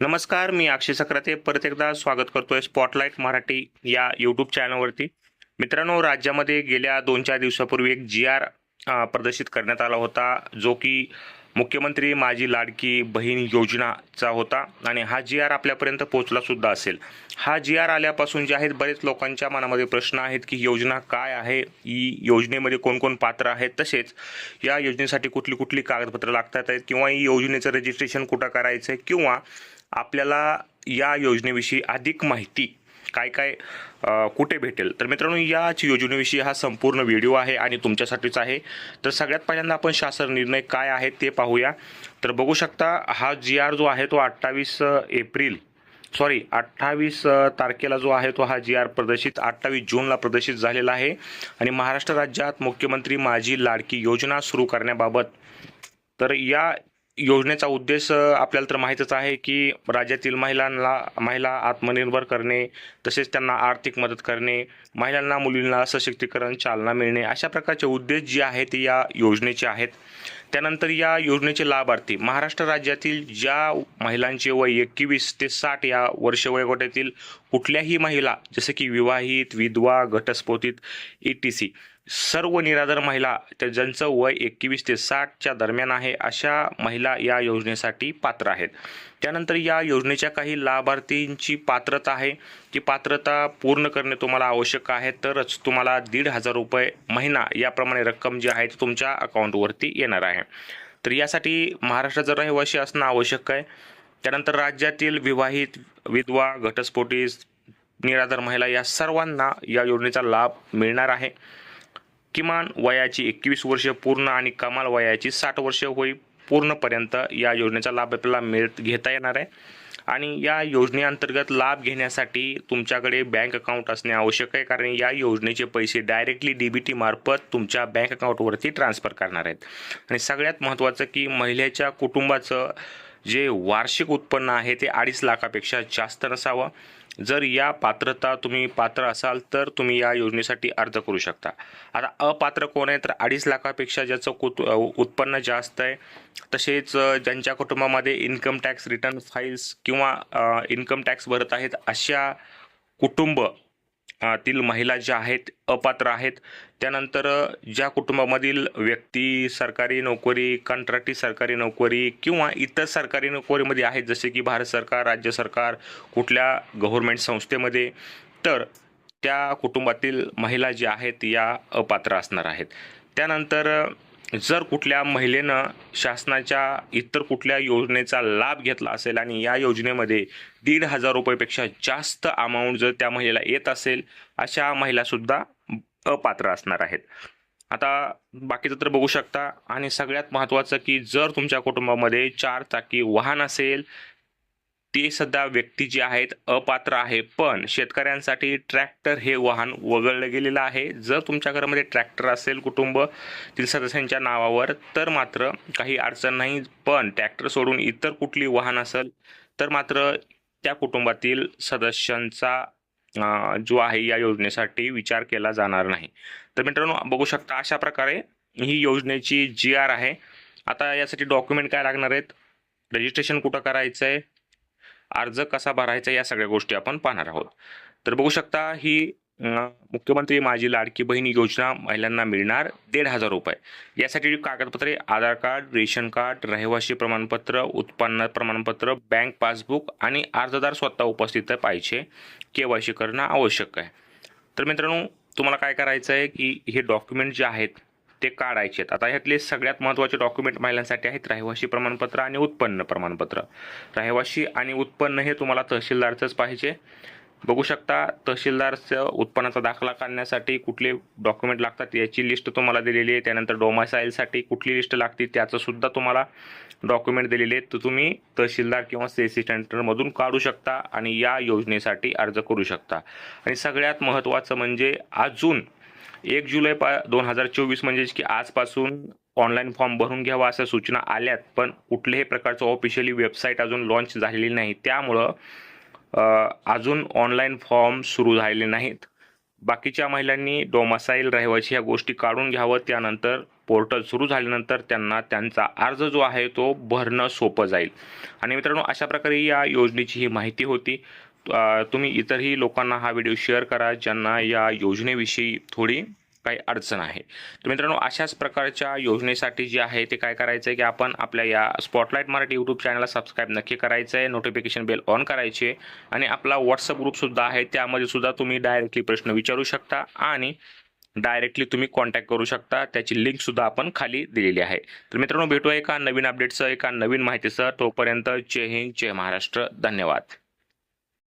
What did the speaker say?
नमस्कार मी अक्षय सक्राते. परत एकदा स्वागत करतोय स्पॉटलाईट मराठी या यूट्यूब चॅनलवरती मित्रांनो राज्यामध्ये गेल्या दोन चार दिवसापूर्वी एक जी आर प्रदर्शित करण्यात आला होता जो की मुख्यमंत्री माझी लाडकी बहीण योजनाचा होता आणि हा जी आर आपल्यापर्यंत पोहोचला सुद्धा असेल. हा जी आर आल्यापासून जे आहेत बरेच लोकांच्या मनामध्ये प्रश्न आहेत की योजना काय आहे ही योजनेमध्ये कोण कोण पात्र आहेत? तसेच या योजनेसाठी कुठली कुठली कागदपत्रं लागतात आहेत? किंवा ही योजनेचं रजिस्ट्रेशन कुठं करायचं आहे किंवा आपल्याला या योजनेविषयी अधिक माहिती काय काय कुठे भेटेल? तर मित्रांनो याच योजनेविषयी हा संपूर्ण व्हिडिओ आहे आणि तुमच्यासाठीच आहे. तर सगळ्यात पहिल्यांदा आपण शासन निर्णय काय आहेत ते पाहूया. तर बघू शकता हा जी आर जो आहे तो अठ्ठावीस एप्रिल सॉरी अठ्ठावीस तारखेला जो आहे तो हा जी आर प्रदर्शित अठ्ठावीस जूनला प्रदर्शित झालेला आहे. आणि महाराष्ट्र राज्यात मुख्यमंत्री माझी लाडकी योजना सुरू करण्याबाबत. तर या योजनेचा उद्देश आपल्याला तर माहीतच आहे की राज्यातील महिलांना महिला आत्मनिर्भर करणे तसेच त्यांना आर्थिक मदत करणे महिलांना मुलींना सशक्तीकरण चालना मिळणे अशा प्रकारचे उद्देश जे आहेत ते या योजनेचे आहेत. त्यानंतर या योजनेचे लाभार्थी महाराष्ट्र राज्यातील ज्या महिलांचे वय एकवीस ते साठ या वर्ष वयोगटातील कुठल्याही महिला जसे की विवाहित विधवा घटस्फोटित ई टी सी सर्व निराधार महिला त्या ज्यांचं वय एकवीस ते साठच्या दरम्यान आहे अशा महिला या योजनेसाठी पात्र आहेत. त्यानंतर या योजनेच्या काही लाभार्थींची पात्रता आहे. ती पात्रता पूर्ण करणे तुम्हाला आवश्यक आहे तरच तुम्हाला दीड हजार रुपये महिना याप्रमाणे रक्कम जी आहे ती तुमच्या अकाउंटवरती येणार आहे. तर यासाठी महाराष्ट्राचा रहिवासी असणं आवश्यक आहे. त्यानंतर राज्यातील विवाहित विधवा घटस्फोटी निराधार महिला या सर्वांना या योजनेचा लाभ मिळणार आहे. किमान वयाची एकवीस वर्ष पूर्ण आणि कमाल वयाची साठ वर्ष होई पूर्णपर्यंत या योजनेचा लाभ आपल्याला मिळत घेता येणार आहे. आणि या योजनेअंतर्गत लाभ घेण्यासाठी तुमच्याकडे बँक अकाउंट असणे आवश्यक आहे कारण या योजनेचे पैसे डायरेक्टली डी बी टीमार्फत तुमच्या बँक अकाउंटवरती ट्रान्सफर करणार आहेत. आणि सगळ्यात महत्त्वाचं की महिलेच्या कुटुंबाचं जे वार्षिक उत्पन्न आहे ते अडीच लाखापेक्षा जास्त नसावं. जर या पात्रता तुम्ही पात्र असाल तर तुम्ही या योजनेसाठी अर्ज करू शकता. आता अपात्र कोण आहे तर अडीच लाखापेक्षा ज्याचं कुत उत्पन्न जास्त आहे तसेच ज्यांच्या कुटुंबामध्ये इन्कम टॅक्स रिटर्न फाईल्स किंवा इन्कम टॅक्स भरत आहेत अशा कुटुंब तील महिला ज्या आहेत अपात्र आहेत त्यानंतर ज्या कुटुंबामधील व्यक्ती सरकारी नोकरी कंत्राटी सरकारी नोकरी किंवा इतर सरकारी नोकरीमध्ये आहेत जसे की भारत सरकार राज्य सरकार कुठल्या गव्हर्मेंट संस्थेमध्ये तर त्या कुटुंबातील महिला ज्या आहेत या अपात्र असणार आहेत. त्यानंतर जर कुठल्या महिलेनं शासनाच्या इतर कुठल्या योजनेचा लाभ घेतला असेल आणि या योजनेमध्ये दीड हजार रुपयेपेक्षा जास्त अमाऊंट जर त्या महिलेला येत असेल अशा महिलासुद्धा अपात्र असणार आहेत. आता बाकीचं तर बघू शकता. आणि सगळ्यात महत्त्वाचं की जर तुमच्या कुटुंबामध्ये चार चाकी वाहन असेल ते सध्या व्यक्ती जी आहेत अपात्र आहे. पण शेतकऱ्यांसाठी ट्रॅक्टर हे वाहन वगळलं गेलेलं आहे. जर तुमच्या घरामध्ये ट्रॅक्टर असेल कुटुंब तील सदस्यांच्या नावावर तर मात्र काही अडचण नाही. पण ट्रॅक्टर सोडून इतर कुठली वाहन असेल तर मात्र त्या कुटुंबातील सदस्यांचा जो आहे या योजनेसाठी विचार केला जाणार नाही. तर मित्रांनो बघू शकता अशा प्रकारे ही योजनेची जी आर आहे. आता यासाठी डॉक्युमेंट काय लागणार आहेत? रजिस्ट्रेशन कुठं करायचं आहे अर्ज कसा भरायचा या सगळ्या गोष्टी आपण पाहणार आहोत. तर बघू शकता ही मुख्यमंत्री माझी लाडकी बहीण योजना महिलांना मिळणार दीड हजार रुपये. यासाठी कागदपत्रे आधार कार्ड रेशन कार्ड रहिवासी प्रमाणपत्र उत्पन्न प्रमाणपत्र बँक पासबुक आणि अर्जदार स्वतः उपस्थित पाहिजे के वाय सी करणं आवश्यक आहे. तर मित्रांनो तुम्हाला काय करायचं आहे की हे डॉक्युमेंट जे आहेत ते काढायचे आहेत. आता ह्यातले सगळ्यात महत्त्वाचे डॉक्युमेंट महिलांसाठी आहेत रहिवासी प्रमाणपत्र आणि उत्पन्न प्रमाणपत्र. रहिवासी आणि उत्पन्न हे तुम्हाला तहसीलदारचंच पाहिजे. बघू शकता तहसीलदारचं उत्पन्नाचा दाखला काढण्यासाठी कुठले डॉक्युमेंट लागतात याची लिस्ट तुम्हाला दिलेली आहे. त्यानंतर डोमासाईलसाठी कुठली लिस्ट लागते त्याचंसुद्धा तुम्हाला डॉक्युमेंट दिलेले आहेत. तर तुम्ही तहसीलदार किंवा सी सी सेंटरमधून काढू शकता आणि या योजनेसाठी अर्ज करू शकता. आणि सगळ्यात महत्त्वाचं म्हणजे अजून एक जुलै पा दोन हजार चोवीस म्हणजेच की आजपासून ऑनलाईन फॉर्म भरून घ्यावा अशा सूचना आल्यात पण कुठल्याही प्रकारचं ऑफिशियली वेबसाईट अजून लॉन्च झालेली नाही. त्यामुळं अजून ऑनलाईन फॉर्म सुरू झालेले नाहीत. बाकीच्या महिलांनी डोमासाईल रहिवासी ह्या गोष्टी काढून घ्यावं. त्यानंतर पोर्टल सुरू झाल्यानंतर त्यांना त्यांचा अर्ज जो आहे तो भरणं सोपं जाईल. आणि मित्रांनो अशा प्रकारे या योजनेची ही माहिती होती. तुम्ही इतरही लोकांना हा व्हिडिओ शेअर करा ज्यांना या योजनेविषयी थोडी काही अडचण आहे. तर मित्रांनो अशाच प्रकारच्या योजनेसाठी जे आहे ते काय करायचं आहे की आपण आपल्या या स्पॉटलाईट मराठी यूट्यूब चॅनलला सबस्क्राईब नक्की करायचं आहे नोटिफिकेशन बेल ऑन करायचे आणि आपला व्हॉट्सअप ग्रुपसुद्धा आहे त्यामध्ये सुद्धा तुम्ही डायरेक्टली प्रश्न विचारू शकता आणि डायरेक्टली तुम्ही कॉन्टॅक्ट करू शकता. त्याची लिंकसुद्धा आपण खाली दिलेली आहे. तर मित्रांनो भेटूया एका नवीन अपडेटसह एका नवीन माहितीसह. तोपर्यंत जय हिंद जय महाराष्ट्र. धन्यवाद.